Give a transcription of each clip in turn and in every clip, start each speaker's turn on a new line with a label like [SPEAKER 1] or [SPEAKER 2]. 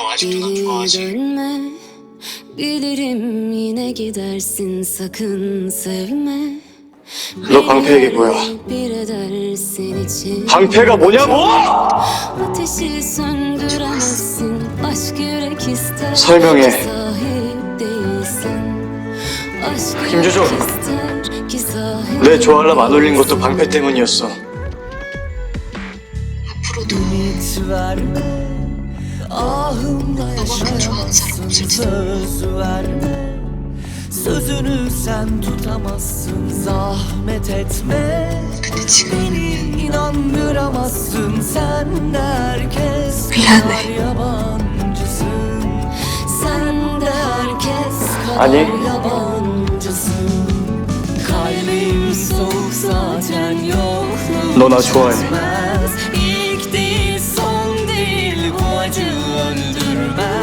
[SPEAKER 1] 너 아직도 나 좋아하지?
[SPEAKER 2] Bilirim yine gidersin sakın sevme
[SPEAKER 3] 너 방패에게 뭐야?
[SPEAKER 2] Bir edersin için
[SPEAKER 3] 방패가 뭐냐고!
[SPEAKER 2] Ateşi söndüremezsin Aşk yürek ister
[SPEAKER 3] 설명해.
[SPEAKER 2] ki sahip değilsin Aşk
[SPEAKER 3] 김주종.
[SPEAKER 2] yürek ister ki sahip
[SPEAKER 3] 내 조알람 안 올린 것도 방패 때문이었어.
[SPEAKER 4] Verme Ahımda yaşayamazsın Söz verme. Sözünü sen tutamazsın Zahmet etme. Beni inandıramazsın Sen de herkes kadar yabancısın. Sen de herkes kadar yabancısın. Kalbim soğuk zaten yok.
[SPEAKER 3] 너나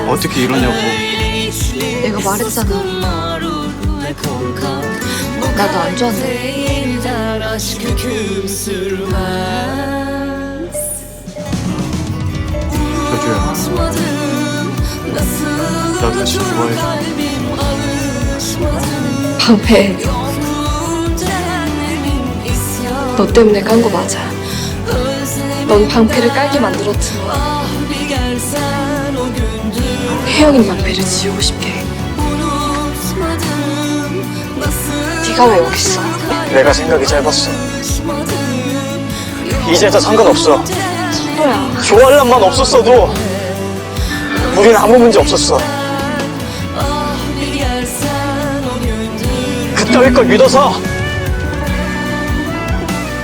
[SPEAKER 3] 어떻게 이러냐고.
[SPEAKER 5] 내가 말했잖아. 나도 안
[SPEAKER 4] sürmez
[SPEAKER 3] 저주야. 나 다시 좋아해.
[SPEAKER 5] 방패 너 때문에 깐 거 맞아. 넌 방패를 깔게 만들었지 혜영인 방패를 지우고 싶게. 네가 왜 여기 있어?
[SPEAKER 3] 내가 생각이 짧았어. 이제 다 상관없어.
[SPEAKER 5] 선호야.
[SPEAKER 3] 조알람만 없었어도 우린 아무 문제 없었어. 그따위 걸 믿어서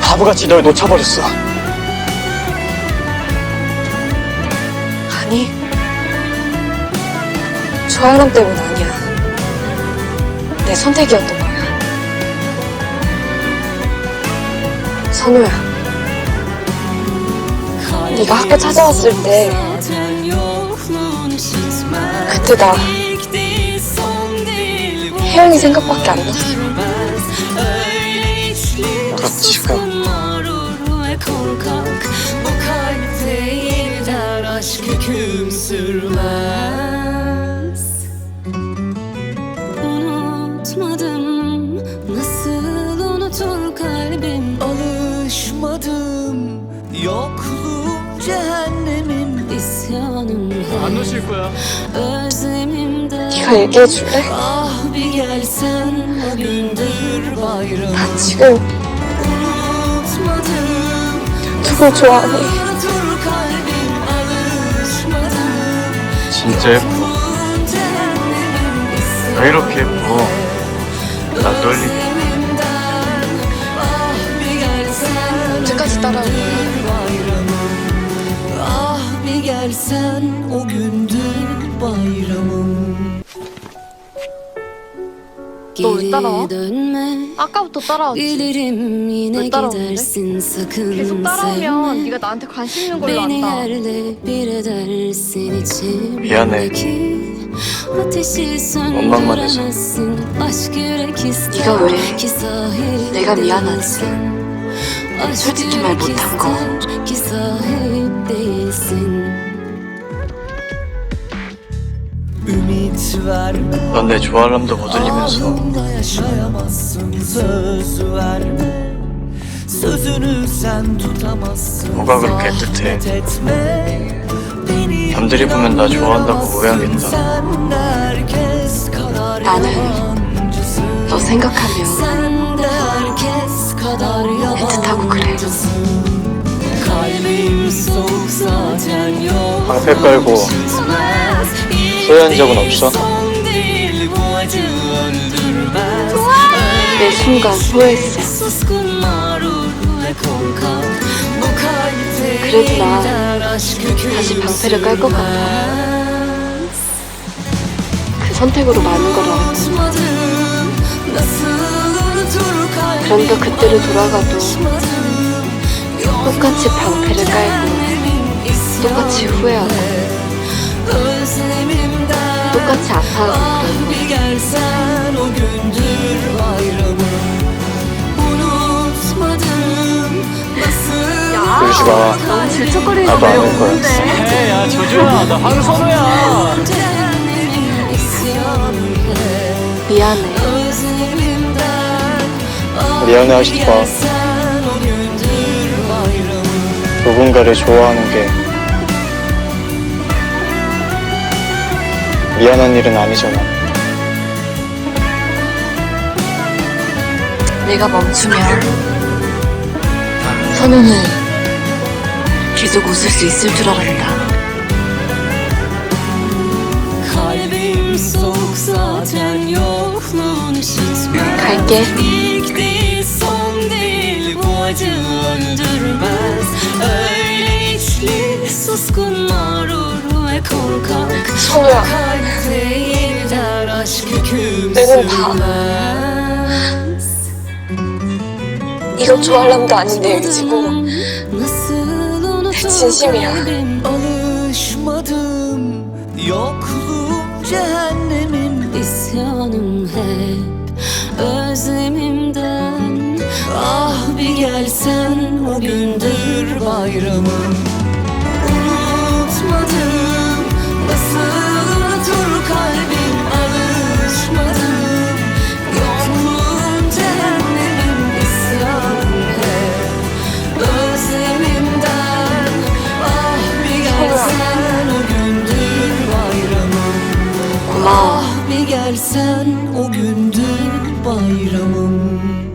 [SPEAKER 3] 바보같이 널 놓쳐버렸어.
[SPEAKER 5] 아니. 조아람 때문 아니야. 내 선택이었던 거야. 선호야. 네가 학교 찾아왔을 때 그때 나 혜영이 생각밖에 안 났어.
[SPEAKER 3] 지금
[SPEAKER 4] mağrur ve
[SPEAKER 3] 안 놓칠 거야.
[SPEAKER 5] 네가 얘기해 줄래?
[SPEAKER 4] Ah
[SPEAKER 5] 나 지금 누굴 좋아하니?
[SPEAKER 3] 진짜 예뻐. 왜 이렇게 예뻐? 나 떨리.
[SPEAKER 4] isyanımdan Ah bir gelsen
[SPEAKER 5] 언제까지 따라올 거
[SPEAKER 4] bir gelsen o gündür bayramım
[SPEAKER 5] 너왜
[SPEAKER 2] Geri
[SPEAKER 5] 따라와?
[SPEAKER 2] dönme
[SPEAKER 5] 아까부터 따라왔지.
[SPEAKER 2] Bilirim yine
[SPEAKER 5] 왜 따라오는데?
[SPEAKER 2] gidersin sakın
[SPEAKER 5] 계속 따라오면
[SPEAKER 2] sevme
[SPEAKER 5] 네가 나한테 관심 있는 걸로
[SPEAKER 2] Beni
[SPEAKER 5] 안다.
[SPEAKER 2] yerle bir edersin
[SPEAKER 3] 미안해.
[SPEAKER 2] içimdeki Ateşi
[SPEAKER 3] 원망만 해서.
[SPEAKER 2] söndüremezsin Aşk yürek ister
[SPEAKER 5] 네가 왜
[SPEAKER 2] ki sahip
[SPEAKER 5] 내가 미안하지.
[SPEAKER 2] değilsin. Aşk
[SPEAKER 5] 솔직히 말
[SPEAKER 2] yürek
[SPEAKER 5] 못한 거.
[SPEAKER 2] ister ki sahip değilsin
[SPEAKER 3] 넌 내 조알람도 못 울리면서 뭐가 그렇게 애틋해? 남들이 보면 나 좋아한다고. 오해하겠다.
[SPEAKER 5] 나는 너 생각하면 애틋하고 그래.
[SPEAKER 3] 방패 깔고 소유한 적은 없어?
[SPEAKER 5] 매 순간 후회했어. 그래도 나 다시 방패를 깔 것 같아. 그 선택으로 많은 걸 알고.
[SPEAKER 4] Kalbim
[SPEAKER 5] 그러니까 그때로 돌아가도. 똑같이 방패를 깔고 똑같이 후회하고 똑같이 아파하고
[SPEAKER 4] 그래요. gelsen o gündür bayramı Unutmadım nasıl
[SPEAKER 3] 야, 그러시구나.
[SPEAKER 5] 너무 질척거리는
[SPEAKER 3] 나도 안 거예요. 할 거야.
[SPEAKER 6] 근데 해야 조조야 나 황선우야 kendimi isyan ile
[SPEAKER 5] 미안해.
[SPEAKER 4] Özlemimden ah
[SPEAKER 3] 미안해 하실 거야.
[SPEAKER 4] gelsen o gündür bayramı
[SPEAKER 3] 누군가를 좋아하는 게 미안한 일은 아니잖아.
[SPEAKER 5] 내가 멈추면 선우는 계속 웃을 수 있을 줄 알았다.
[SPEAKER 4] Kalbim soğuk zaten yokluğun işitmez
[SPEAKER 5] 갈게.
[SPEAKER 4] İlk değil son değil bu acı öldürmez Öyle içli suskun mağrur ve korkak
[SPEAKER 5] 선우야, Benim
[SPEAKER 4] sürmez
[SPEAKER 5] 이거 좋아하는 거 아닌데
[SPEAKER 2] unutur
[SPEAKER 5] 진심이야. 고마워.
[SPEAKER 4] Ah bir gelsen o gündür bayramım